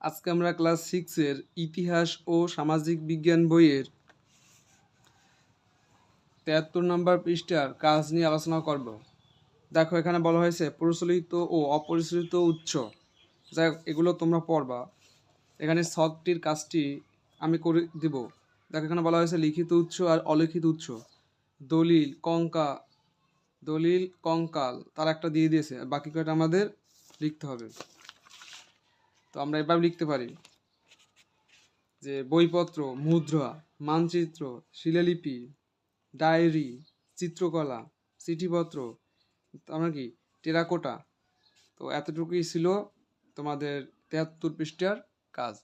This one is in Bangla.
আজকে আমরা ক্লাস সিক্সের ইতিহাস ও সামাজিক বিজ্ঞান বইয়ের তেহাত্তর নম্বর পৃষ্ঠার কাজ নিয়ে আলোচনা করব। দেখো এখানে বলা হয়েছে প্রচলিত ও অপরিচলিত উৎস। হোক, এগুলো তোমরা পড়বা। এখানে ছকটির কাজটি আমি করে দিব। দেখো এখানে বলা হয়েছে লিখিত উৎস আর অলিখিত উৎস। দলিল কঙ্কা দলিল কঙ্কাল তার একটা দিয়ে দিয়েছে। বাকি কয়টা আমাদের লিখতে হবে? তো আমরা এভাবে লিখতে পারি যে বইপত্র, মুদ্রা, মানচিত্র, শিলালিপি, ডায়েরি, চিত্রকলা, চিঠিপত্র, আমরা কি, টেরাকোটা। তো এতটুকুই ছিল তোমাদের তেহাত্তর পৃষ্ঠার কাজ।